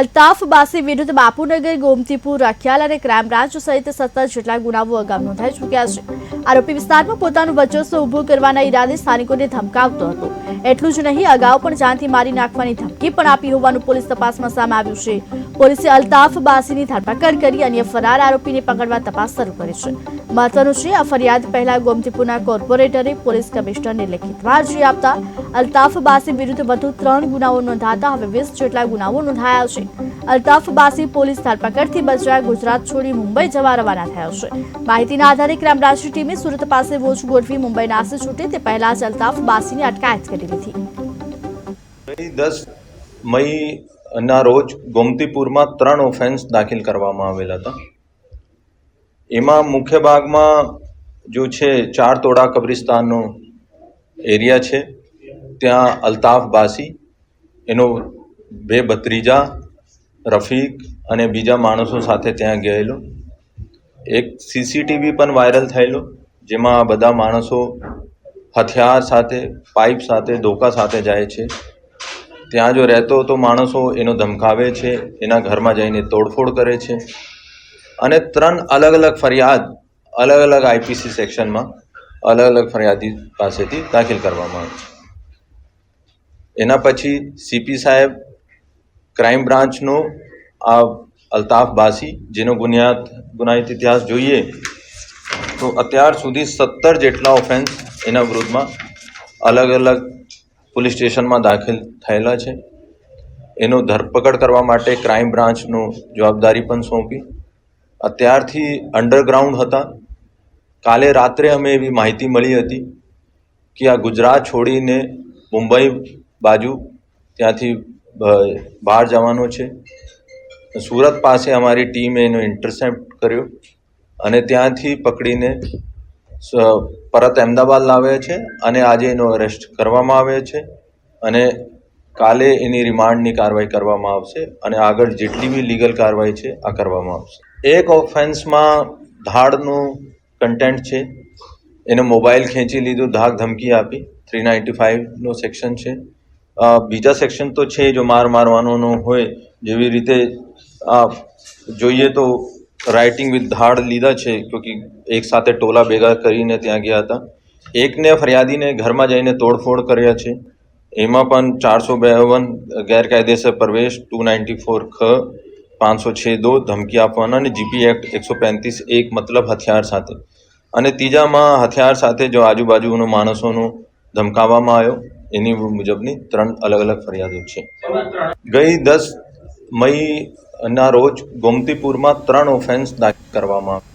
અલ્તાફ બાસી વિરુદ્ધ બાપુનગર, ગોમતીપુર, રખિયાલ અને crime branch સહિત સત્તર જેટલા ગુનાઓ અગાઉ નોંધાઈ ચૂક્યા છે. આરોપી વિસ્તારમાં પોતાનું વર્ચસ્વ ઊભું કરવાના ઈરાદે સ્થાનિકોને ધમકાવતો હતો. એટલું જ નહીં, અગાઉ પણ જાનથી મારી નાખવાની ધમકી પણ આપી હોવાનું પોલીસ તપાસમાં સામે આવ્યું છે. પોલીસે અલ્તાફ બાસીની ધરપકડ કરી અન્ય ફરાર આરોપીને પકડવા તપાસ શરૂ કરી છે. મહત્વનું છે આ ફરિયાદ પહેલા ગોમતીપુરના કોર્પોરેટરે પોલીસ કમિશનરને લેખિતમાં અરજી આપતા અલ્તાફ બાસી વિરુદ્ધ વધુ ત્રણ ગુનાઓ નોંધાતા હવે વીસ જેટલા ગુનાઓ નોંધાયા છે. અલ્તાફ બાસી પોલીસ ધરપકડથી બચવા ગુજરાત છોડી મુંબઈ જવા રવાના થયો છે. માહિતીના આધારે ક્રાઇમ બ્રાન્ચની ટીમે સુરત પાસે વોચ ગોઠવી મુંબઈ નાસે છૂટે તે પહેલા જ અલ્તાફ બાસીની અટકાયત કરી લીધી. દસ દસ મઈના રોજ ગોમતીપુરમાં ત્રણ ઓફેન્સ દાખલ કરવામાં આવેલા હતા. એમાં મુખ્ય ભાગમાં જો છે ચાર તોડા કબ્રિસ્તાનનો એરિયા છે. ત્યાં અલ્તાફ બાસી, એનો બે ભત્રીજા, રફીક અને બીજા માણસો સાથે ત્યાં ગયેલો. એક સીસીટીવી પણ વાયરલ થયેલો, જેમાં આ બધા માણસો હથિયાર સાથે, પાઇપ સાથે, ધોકા સાથે જાય છે. ત્યાં જો રહેતો તો માણસો એનો ધમકાવે છે, એના ઘરમાં જઈને તોડફોડ કરે છે. અને ત્રણ અલગ અલગ ફરિયાદ, અલગ અલગ આઈપીસી સેક્શનમાં અલગ અલગ ફરિયાદી પાસેથી દાખલ કરવામાં આવે છે. એના પછી સીપી સાહેબ ક્રાઇમ બ્રાન્ચનો આ અલ્તાફ બાસી, જેનો ગુનિયાદ ગુનાહિત ઇતિહાસ જોઈએ, તો અત્યાર સુધી સત્તર જેટલા ઓફેન્સ એના વિરુદ્ધમાં અલગ અલગ પોલીસ સ્ટેશનમાં દાખલ થયેલા છે. એનો ધરપકડ કરવા માટે ક્રાઇમ બ્રાન્ચનું જવાબદારી પણ સોંપી. અત્યારથી અંડરગ્રાઉન્ડ હતા. કાલે રાત્રે અમે એવી માહિતી મળી હતી કે આ ગુજરાત છોડીને મુંબઈ બાજુ ત્યાંથી બહાર જવાનો છે. સુરત પાસે અમારી ટીમે એનો ઇન્ટરસેપ્ટ કર્યો અને ત્યાંથી પકડીને પરત અમદાવાદ લાવ્યા છે અને આજે એનો અરેસ્ટ કરવામાં આવ્યો છે અને કાલે એની રિમાન્ડની કાર્યવાહી કરવામાં આવશે અને આગળ જેટલી બી લીગલ કાર્યવાહી છે, આ કરવામાં આવશે. એક ઓફેન્સમાં ધાડનું કન્ટેન્ટ છે. એનો મોબાઈલ ખેંચી લીધો, ધાક ધમકી આપી. થ્રી નાઇન્ટી ફાઇવનો સેક્શન છે. બીજા સેક્શન તો છે જો માર મારવાનો હોય, જેવી રીતે જોઈએ તો રાઇટિંગ વિથ ધાડ લીધા છે કે એક સાથે ટોલા ભેગા કરીને ત્યાં ગયા હતા. એકને ફરિયાદીને ઘરમાં જઈને તોડફોડ કર્યા છે. એમાં પણ ચારસો બેવન ગેરકાયદેસર પ્રવેશ ટુ નાઇન્ટી ફોર ખ પાંચસો છ દો ધમકી આપવાના અને જીપી એક્ટ એકસો પેંત્રીસ એક મતલબ હથિયાર સાથે. અને ત્રીજામાં હથિયાર સાથે જો આજુબાજુનો માણસોનું ધમકાવવામાં આવ્યો, એની મુજબની ત્રણ અલગ અલગ ફરિયાદો છે. ગઈ દસ મઈના રોજ ગોમતીપુરમાં ત્રણ ઓફેન્સ દાખલ કરવામાં